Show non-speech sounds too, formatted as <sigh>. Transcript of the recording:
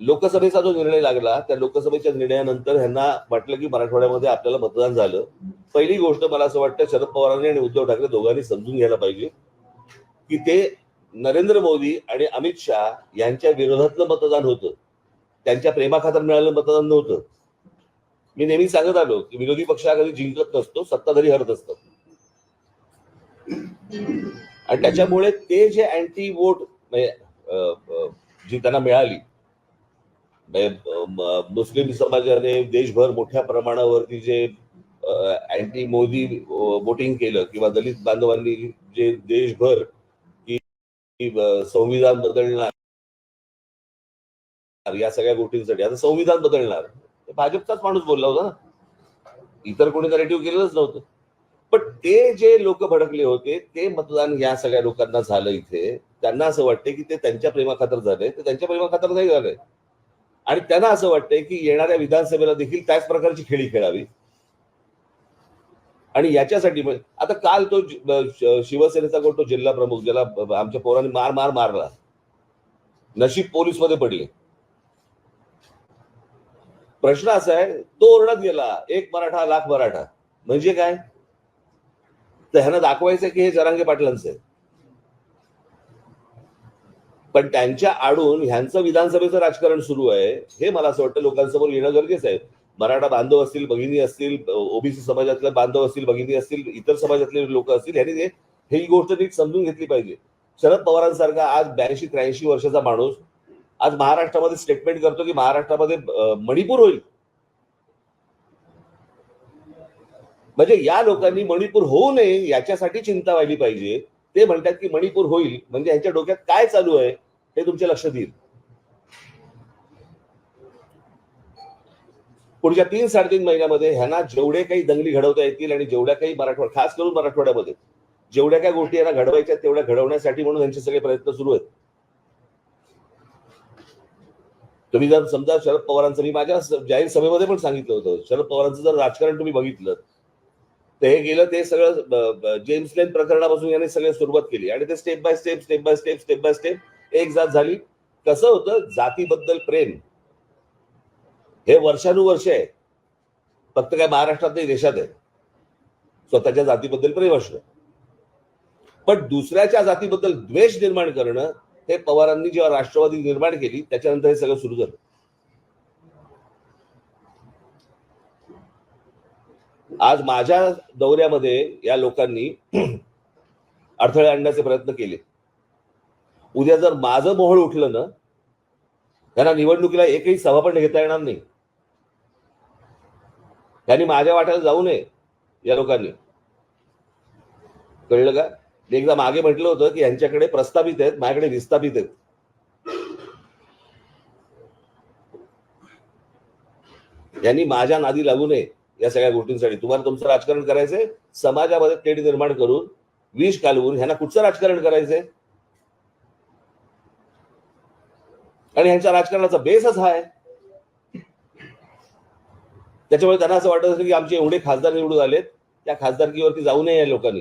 लोकसभेचा जो निर्णय लागला त्या लोकसभेच्या निर्णयानंतर ह्यांना वाटलं की मराठवाड्यामध्ये आपल्याला मतदान झालं. पहिली गोष्ट मला असं वाटतं शरद पवारांनी आणि उद्धव ठाकरे दोघांनी समजून घ्यायला पाहिजे की ते नरेंद्र मोदी आणि अमित शहा यांच्या विरोधातलं मतदान होतं. त्यांच्या प्रेमाखातर मिळालेलं मतदान नव्हतं. मी नेहमी सांगत आलो की विरोधी पक्ष कधी जिंकत नसतो सत्ताधारी हरत असतो आणि त्याच्यामुळे ते जे अँटी वोट म्हणजे, जी त्यांना मिळाली म्हणजे, मुस्लिम समाजाने देशभर मोठ्या प्रमाणावरती जे अँटी मोदी वोटिंग केलं किंवा दलित बांधवांनी जे देशभर की संविधान बदलणार. या सगळ्या गोष्टींसाठी. आता संविधान बदलणार. भाजपचाच माणूस बोलला होता ना. इतर कोणी नरेटिव्ह केलेलंच नव्हतं. पण ते जे लोक भडकले होते ते मतदान या सगळ्या लोकांना झालं इथे. त्यांना असं वाटतं की ते त्यांच्या प्रेमाखातर झालंय. ते त्यांच्या प्रेमाखातर नाही झालंय. आणि त्यांना असं वाटतंय की येणाऱ्या विधानसभेला देखील त्याच प्रकारची खेळी खेळावी. आणि याच्यासाठी आता काल तो शिवसेनेचा कोण तो जिल्हा प्रमुख ज्याला आमच्या पोरांनी मार मार मारला. नशीब पोलीसमध्ये पडले. प्रश्न असा आहे तो ओरडत गेला एक मराठा लाख मराठा. म्हणजे काय? तर ह्यांना दाखवायचं की हे जरांगे पाटलांचं आहे. पण त्यांच्या आडून ह्यांचं विधानसभेचं राजकारण सुरू आहे हे मला असं वाटतं लोकांसमोर येणं गरजेचं आहे. मराठा बांधव असतील भगिनी असतील ओबीसी समाजातले बांधव असतील भगिनी असतील इतर समाजातले लोक असतील ह्यांनी ते- ही गोष्ट नीट समजून घेतली पाहिजे. शरद पवारांसारखा आज ब्याऐंशी त्र्याऐंशी वर्षाचा माणूस आज महाराष्ट्रामध्ये स्टेटमेंट करतो की महाराष्ट्रामध्ये मणिपूर होईल. म्हणजे या लोकांनी मणिपूर होऊ नये याच्यासाठी चिंता व्हायली पाहिजे. ते म्हणतात की मणिपूर होईल म्हणजे यांच्या डोक्यात काय चालू आहे हे तुमच्या लक्षात येईल. पुढच्या तीन साडेतीन महिन्यामध्ये ह्यांना जेवढे काही दंगली घडवता येतील आणि जेवढ्या काही मराठवाडा खास करून मराठवाड्यामध्ये जेवढ्या काही गोष्टी यांना घडवायच्या तेवढ्या घडवण्यासाठी म्हणून यांचे सगळे प्रयत्न सुरू आहेत. तुम्ही जर समजा शरद पवारांचं मी माझ्या जाहीर सभेमध्ये पण सांगितलं होतं शरद पवारांचं जर राजकारण तुम्ही बघितलं तर हे गेलं ते सगळं जेम्स लेन प्रकरणापासून यांनी सगळं सुरुवात केली. आणि ते step by step step by step step by step एक जात झाली. कसं होतं? जातीबद्दल प्रेम. हे वर्षानुवर्ष आहे. फक्त काय महाराष्ट्रात नाही देशात आहे. स्वतःच्या जातीबद्दल प्रेम असणं. पण दुसऱ्याच्या जातीबद्दल द्वेष निर्माण करणं हे पवारांनी जेव्हा राष्ट्रवादी निर्माण केली त्याच्यानंतर हे सगळं सुरू झालं. आज माझ्या दौऱ्यामध्ये या लोकांनी <clears throat> अडथळे आणण्याचे प्रयत्न केले. उद्या जर माझं मोहळ उठलं ना त्यांना निवडणुकीला एकही सभा पण घेता येणार नाही. त्यांनी माझ्या वाट्याला जाऊ नये या लोकांनी. कळलं का? एकदा मागे म्हटलं होतं की यांच्याकडे प्रस्तावित आहेत माझ्याकडे विस्थापित आहेत. यांनी माझ्या नादी लागू नये. या सगळ्या गोष्टींसाठी. तुम्हाला तुमचं राजकारण करायचंय समाजामध्ये तेढ निर्माण करून विष कालवून ह्यांना कुठचं राजकारण करायचंय? आणि ह्यांच्या राजकारणाचा बेसच हा आहे. त्याच्यामुळे त्यांना असं वाटत असेल की आमचे एवढे खासदार निवडून आलेत त्या खासदारकीवरती जाऊ नये या लोकांनी.